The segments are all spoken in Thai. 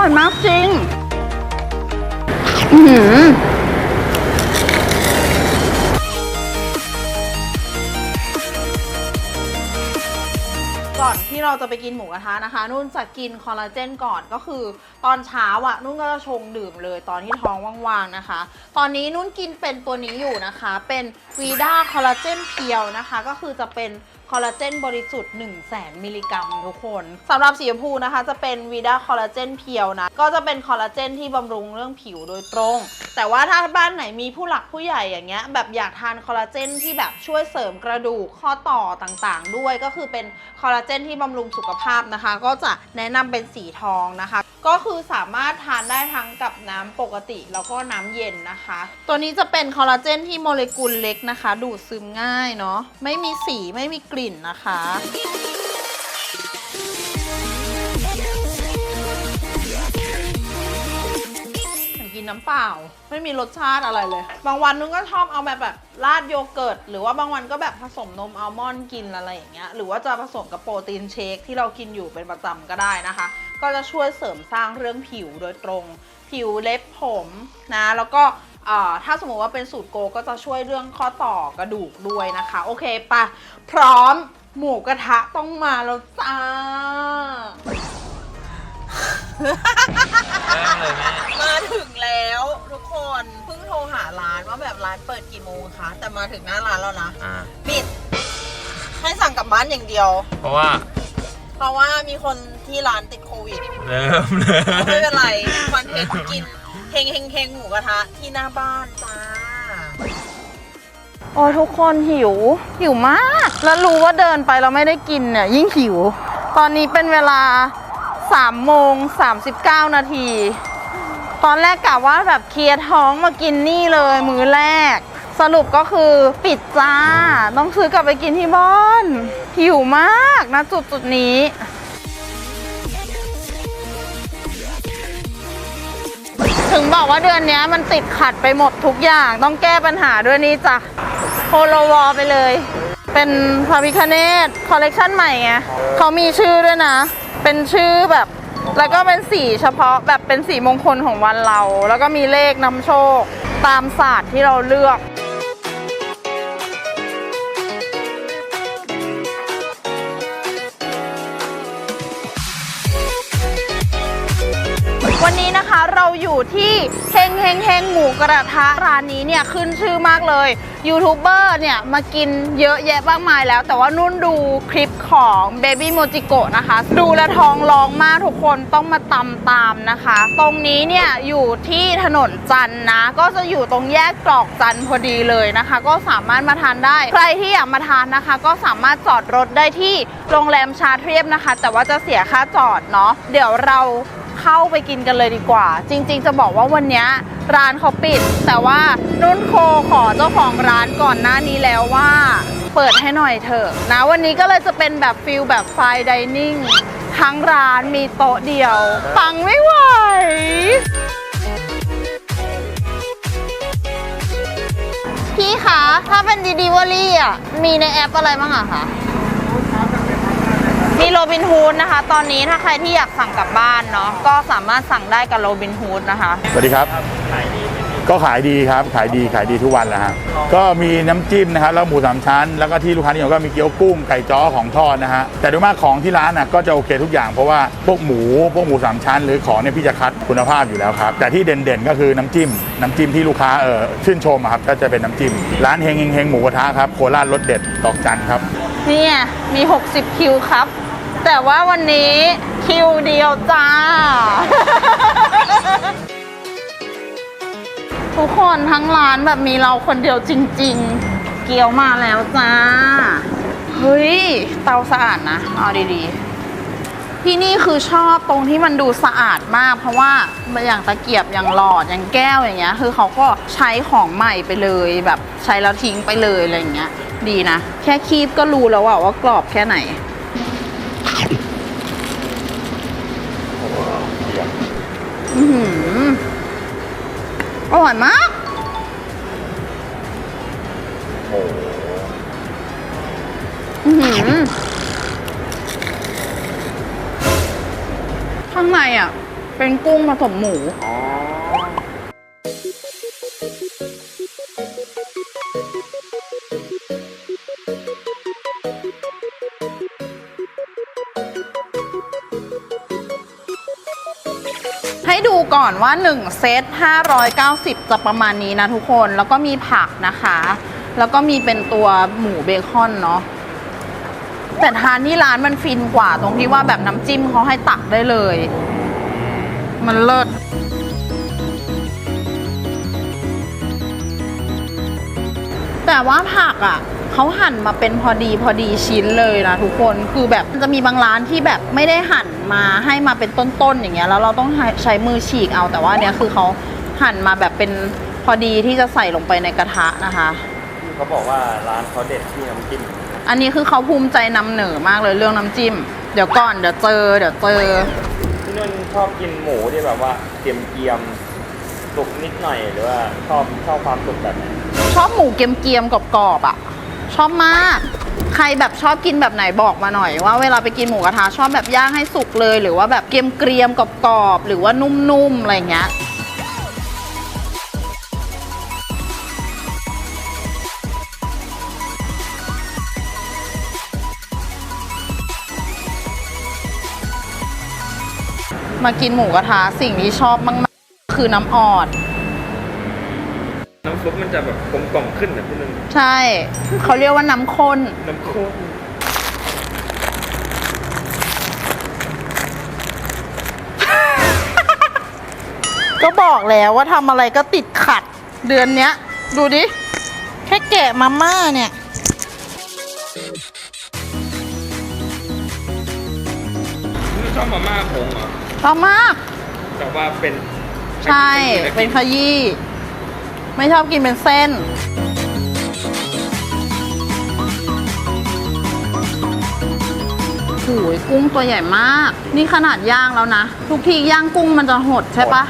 ร่อยมากจริง อือหือก่อนที่เราจะไปกินหมูกระทะนะคะ นุ่นจะกินคอลลาเจนก่อนก็คือ ตอนเช้าอะนุ่นก็จะชงดื่มเลยตอนที่ท้องว่างๆนะคะ ตอนนี้นุ่นกินเป็นตัวนี้อยู่นะคะ เป็นวีด้าคอลลาเจนเพียวนะคะ ก็คือจะเป็น คอลลาเจนบริสุทธิ์1 0 0 0 0แมิลลิกรัมทุกคนสำหรับสีชมพูนะคะจะเป็นวีด้าคอลลาเจนเพียวนะ ก็จะเป็นคอลลาเจนที่บำรุงเรื่องผิวโดยตรง แต่ว่าถ้าบ้านไหนมีผู้หลักผู้ใหญ่อย่างเงี้ยแบบอยากทานคอลลาเจนที่แบบช่วยเสริมกระดูกข้อต่อต่างๆ ด้วยก็คือเป็นคอลลาเจนที่บำรุงสุขภาพนะคะ ก็จะแนะนำเป็นสีทองนะคะ ก็คือสามารถทานได้ทั้งกับน้ำปกติแล้วก็น้ำเย็นนะคะ ตัวนี้จะเป็นคอลลาเจนที่โมเลกุลเล็กนะคะ ดูดซึมง่ายเนาะไม่มีสีไม่มีกลิ่นนะคะฉันกินน้ำเปล่า ไม่มีรสชาติอะไรเลย บางวันนึงก็ชอบเอาแบบแบบราดโยเกิร์ต หรือว่าบางวันก็แบบผสมนมอัลมอนด์กินอะไรอย่างเงี้ย หรือว่าจะผสมกับโปรตีนเชคที่เรากินอยู่เป็นประจำก็ได้นะคะ ก็จะช่วยเสริมสร้างเรื่องผิวโดยตรง ผิวเล็บผมนะแล้วก็อ่าถ้าสมมติว่าเป็นสูตรโกก็จะช่วยเรื่องข้อต่อกระดูกด้วยนะคะ โอเคปะพร้อมหมูกระทะต้องมาแล้วจ้าเริ่มเลยแม่มาถึงแล้วทุกคนเพิ่งโทรหาร้านว่าแบบร้านเปิดกี่โมงคะ แต่มาถึงหน้าร้านแล้วนะอ่าปิดให้สั่งกลับบ้านอย่างเดียว เพราะว่า เพราะว่ามีคน ที่ร้านติดโควิด เริ่มเลยไม่เป็นไรคอนเทนต์กินเฮงเฮงเฮงหมูกระทะที่หน้าบ้านจ้า โอ้ทุกคนหิว หิวมาก แล้วรู้ว่าเดินไปเราไม่ได้กินเนี่ย ยิ่งหิว ตอนนี้เป็นเวลา3โมง39 นาที ตอนแรกกะว่าแบบเคลียร์ท้องมากินนี่เลยมื้อแรก สรุปก็คือปิดจ้า ต้องซื้อกลับไปกินที่บ้านหิวมากนะจุดจุดๆนี้ ถึงบอกว่าเดือนนี้มันติดขัดไปหมดทุกอย่าง ต้องแก้ปัญหาด้วยนี่จ้ะโฮโลวอลไปเลย เป็นพาพิคเนตคอลเลกชันใหม่ไงเขามีชื่อด้วยนะ เป็นชื่อแบบ แล้วก็เป็นสีเฉพาะแบบเป็นสีมงคลของวันเรา แล้วก็มีเลขนำโชค ตามศาสตร์ที่เราเลือก เราอยู่ที่เฮงเฮงเฮงหมูกระทะร้านนี้เนี่ยขึ้นชื่อมากเลยยูทูบเบอร์เนี่ยมากินเยอะแยะมากมายแล้ว แต่ว่านุ่นดูคลิปของ Baby m o j i k o นะคะ ดูแลท้องร้องมากทุกคนต้องมาตำตามนะคะ ตรงนี้เนี่ยอยู่ที่ถนนจันนะ ก็จะอยู่ตรงแยกกรอกจันพอดีเลยนะคะ ก็สามารถมาทานได้ ใครที่อยากมาทานนะคะ ก็สามารถจอดรถได้ที่โรงแรมชาเทียบนะคะ แต่ว่าจะเสียค่าจอดเนาะเดี๋ยวเรา เข้าไปกินกันเลยดีกว่า จริง ๆ จะบอกว่าวันนี้ร้านเขาปิด แต่ว่านุ่นโคขอเจ้าของร้านก่อนหน้านี้แล้วว่า เปิดให้หน่อยเถอะนะวันนี้ก็เลยจะเป็นแบบฟิลแบบไฟดิเนิ่งทั้งร้านมีโต๊ะเดียวปังไม่ไหวพี่คะ ถ้าเป็นดีดีวอรี่อะ มีในแอปอะไรบ้างอะคะ มีโรบินฮูดนะคะ ตอนนี้ถ้าใครที่อยากสั่งกลับบ้านเนาะก็สามารถสั่งได้กับโรบินฮูดนะคะ สวัสดีครับ ก็ขายดีครับ ขายดีขายดีทุกวันแหละฮะก็มีน้ำจิ้มนะครับแล้วหมูสามชั้น แล้วก็ที่ลูกค้านิยมก็มีเกี๊ยวกุ้งไก่จ้อของทอดนะฮะแต่โดยมากของที่ร้านน่ะก็จะโอเคทุกอย่างเพราะว่าพวกหมูพวกหมูสามชั้น หรือของเนี่ยพี่จะคัดคุณภาพอยู่แล้วครับแต่ที่เด่นๆก็คือน้ำจิ้ม น้ำจิ้มที่ลูกค้าเออชื่นชมอะครับก็จะเป็นน้ำจิ้มร้านเฮงเฮงเฮงหมูกระทะครับโคราชรสเด็ดดอกจันครับ เนี่ยมี 60 คิวครับ แต่ว่าวันนี้คิวเดียวจ้า ทุกคนทั้งร้านแบบมีเราคนเดียวจริง ๆ เกี๊ยวมาแล้วจ้า เฮ้ย เตาสะอาดนะ เอาดีๆ ที่นี่คือชอบตรงที่มันดูสะอาดมาก เพราะว่าอย่างตะเกียบอย่างหลอดอย่างแก้วอย่างเงี้ย คือเขาก็ใช้ของใหม่ไปเลยแบบใช้แล้วทิ้งไปเลยอะไรอย่างเงี้ย ดีนะ แค่คีบก็รู้แล้วว่ากรอบแค่ไหน อือหืออร่อยมากอือหือข้างในอะ เป็นกุ้งผสมหมู อ๋อ ก่อนว่า 1 เซต 590 จะประมาณนี้นะทุกคน แล้วก็มีผักนะคะ แล้วก็มีเป็นตัวหมูเบคอนเนาะ แต่ทานที่ร้านมันฟินกว่าตรงที่ว่าแบบน้ำจิ้มเขาให้ตักได้เลย มันเลิศแต่ว่าผักอะ เขาหั่นมาเป็นพอดีพอดีชิ้นเลยนะทุกคนคือแบบมันจะมีบางร้านที่แบบไม่ได้หั่นมาให้มาเป็นต้นๆอย่างเงี้ยแล้วเราต้องใช้มือฉีกเอาแต่ว่าอันเนี้ยคือเขาหั่นมาแบบเป็นพอดีที่จะใส่ลงไปในกระทะนะคะเขาบอกว่าร้านเขาเด็ดที่น้ำจิ้มอันนี้คือเขาภูมิใจนำเหนอมากเลยเรื่องน้ำจิ้ม เดี๋ยวก่อนเดี๋ยวเจอเดี๋ยวเจอพี่นุ่นชอบกินหมูที่แบบว่าเกรียมเกียมๆสุกนิดหน่อยหรือว่าชอบชอบความสุกแบบไหนชอบหมูเกรียมๆกรอบๆอะ ชอบมาก ใครแบบชอบกินแบบไหนบอกมาหน่อย ว่าเวลาไปกินหมูกระทะชอบแบบย่างให้สุกเลย หรือว่าแบบเกรียมๆกรอบๆหรือว่านุ่มๆอะไรเงี้ยมากินหมูกระทะสิ่งที่ชอบมาก ๆ คือน้ำออด น้ำซุปมันจะแบบกลมกล่อมขึ้นนะพี่นุ่นใช่ เขาเรียกว่าน้ำข้น น้ำข้นก็บอกแล้วว่าทำอะไรก็ติดขัด เดือนเนี้ย ดูดิ แค่แกะมาม่าเนี่ย พี่นุ่นชอบมาม่าผงเหรอชอบมาก แต่ว่าเป็นใช่ เป็นขยี้ ไม่ชอบกินเป็นเส้น โอ้ยกุ้งตัวใหญ่มาก นี่ขนาดย่างแล้วนะ ทุกทีย่างกุ้งมันจะหดใช่ปะ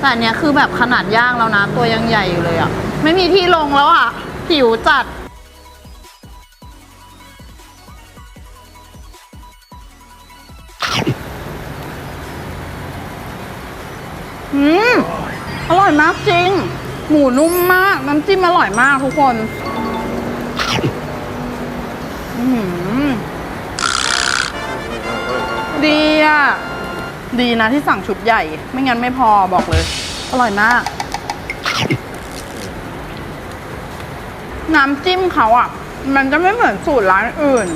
แต่อันเนี้ยคือแบบขนาดย่างแล้วนะ ตัวยังใหญ่อยู่เลยอะ่ะ ไม่มีที่ลงแล้วอะ่ะ หิวจัดอืมอร่อยมากจริงห มูนุ่มมาก น้ำจิ้มอร่อยมากทุกคนดีอะ ดีนะที่สั่งชุดใหญ่ ไม่งั้นไม่พอบอกเลย อร่อยมาก น้ำจิ้มเขาอะ มันจะไม่เหมือนสูตรร้านอื่น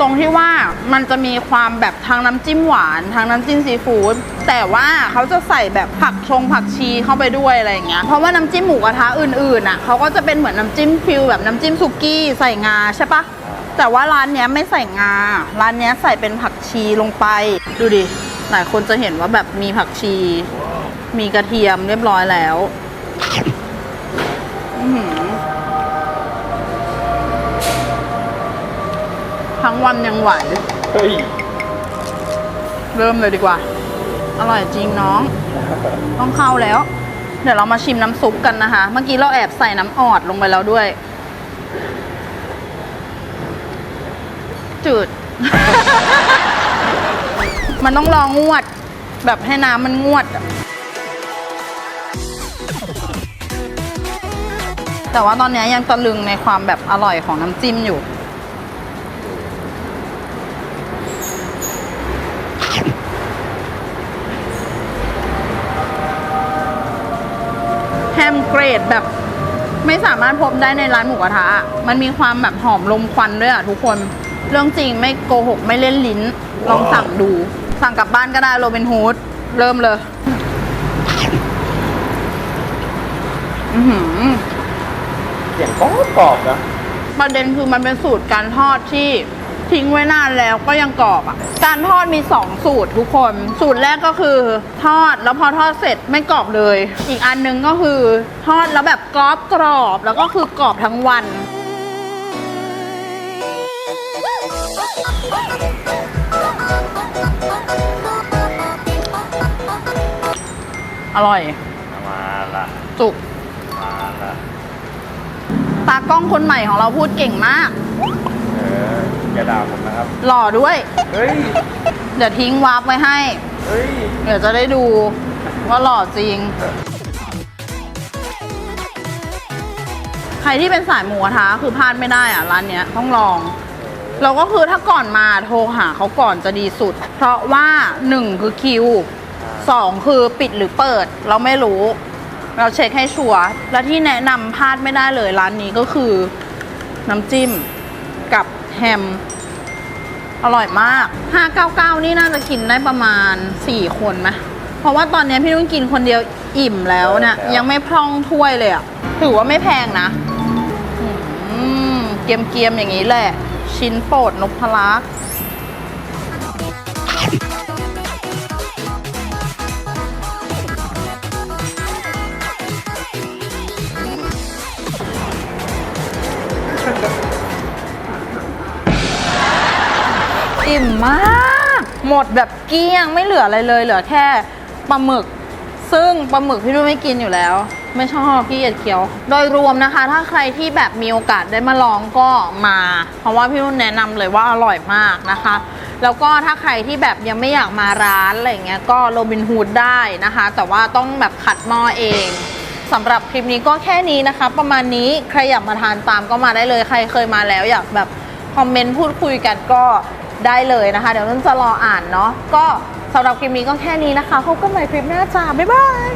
ตรงที่ว่ามันจะมีความแบบทางน้ำจิ้มหวานทางน้ำจิ้มซีฟู้ดแต่ว่าเขาจะใส่แบบผักชงผักชีเข้าไปด้วยอะไรอย่างเงี้ยเพราะว่าน้ำจิ้มหมูกระทะอื่นๆอะเขาก็จะเป็นเหมือนน้ำจิ้มฟิลแบบน้ำจิ้มสุกี้ใส่งาใช่ปะแต่ว่าร้านเนี้ยไม่ใส่งา ร้านเนี้ยใส่เป็นผักชีลงไป ดูดิ หลายคนจะเห็นว่าแบบมีผักชี มีกระเทียมเรียบร้อยแล้ว อื ทั้งวันยังไหว เฮ้ย เริ่มเลยดีกว่า อร่อยจริงน้อง ต้องเข้าแล้ว เดี๋ยวเรามาชิมน้ำซุปกันนะคะ เมื่อกี้เราแอบใส่น้ำออดลงไปแล้วด้วย จืด มันต้องรองวด แบบให้น้ำมันงวดอะแต่ว่าตอนนี้ยังตะลึงในความแบบอร่อยของน้ำจิ้มอยู่ มเกรดแบบไม่สามารถพบได้ในร้านหมูกระทะอะมันมีความแบบหอมลมควันด้วยอะทุกคน เรื่องจริงไม่โกหกไม่เล่นลิ้น ลองสั่งดู สั่งกลับบ้านก็ได้โรบินฮูดเริ่มเลย อือหือเสียงกรอบกรอบนะประเด็นคือมันเป็นสูตรการทอดที่ ทิ้งไว้นานแล้วก็ยังกรอบอะ การทอดมี 2 สูตรทุกคน สูตรแรกก็คือทอดแล้วพอทอดเสร็จไม่กรอบเลย อีกอันหนึงก็คือ ทอดแล้วแบบกรอบกรอบแล้วก็คือกรอบทั้งวันอร่อย มาละจุก มาละ ตากล้องคนใหม่ของเราพูดเก่งมากเอออย่าด่าผมนะครับ หล่อด้วย เฮ้ย เดี๋ยวทิ้งวาร์ปไว้ให้ เฮ้ย เดี๋ยวจะได้ดูว่าหล่อจริง ใครที่เป็นสายหมูกระทะคือพลาดไม่ได้อะร้านเนี้ยต้องลองแล้วก็คือถ้าก่อนมาโทรหาเขาก่อนจะดีสุด เพราะว่าหนึ่งคือคิวสองคือปิดหรือเปิด เราไม่รู้ เราเช็คให้ชัวร์และที่แนะนำพลาดไม่ได้เลยร้านนี้ก็คือน้ำจิ้มกับ แฮม อร่อยมาก 599 นี่น่าจะกินได้ประมาณ 4 คนไหมเพราะว่าตอนนี้พี่นุ่นกินคนเดียวอิ่มแล้วเนี่ยแล้วยังไม่พร่องถ้วยเลยอะถือว่าไม่แพงนะอืมเกียมๆอย่างนี้แหละ ชิ้นโปรดนพลักษ์ อิ่มมาก หมดแบบเกลี้ยงไม่เหลืออะไรเลย เหลือแค่ปลาหมึก ซึ่งปลาหมึกพี่นุ่นไม่กินอยู่แล้ว ไม่ชอบพี่เกียจเคี้ยว โดยรวมนะคะ ถ้าใครที่แบบมีโอกาสได้มาลองก็มา เพราะว่าพี่นุ่นแนะนำเลยว่าอร่อยมากนะคะ แล้วก็ถ้าใครที่แบบยังไม่อยากมาร้านอะไรเงี้ยก็โรบินฮูดได้นะคะ แต่ว่าต้องแบบขัดหม้อเองสำหรับคลิปนี้ก็แค่นี้นะคะ ประมาณนี้ใครอยากมาทานตามก็มาได้เลยใครเคยมาแล้วอยากแบบคอมเมนต์พูดคุยกันก็ ได้เลยนะคะ เดี๋ยวนุ่นจะรออ่านเนาะก็สำหรับคลิปนี้ก็แค่นี้นะคะพบกันใหม่คลิปหน้าจ้าบ๊ายบาย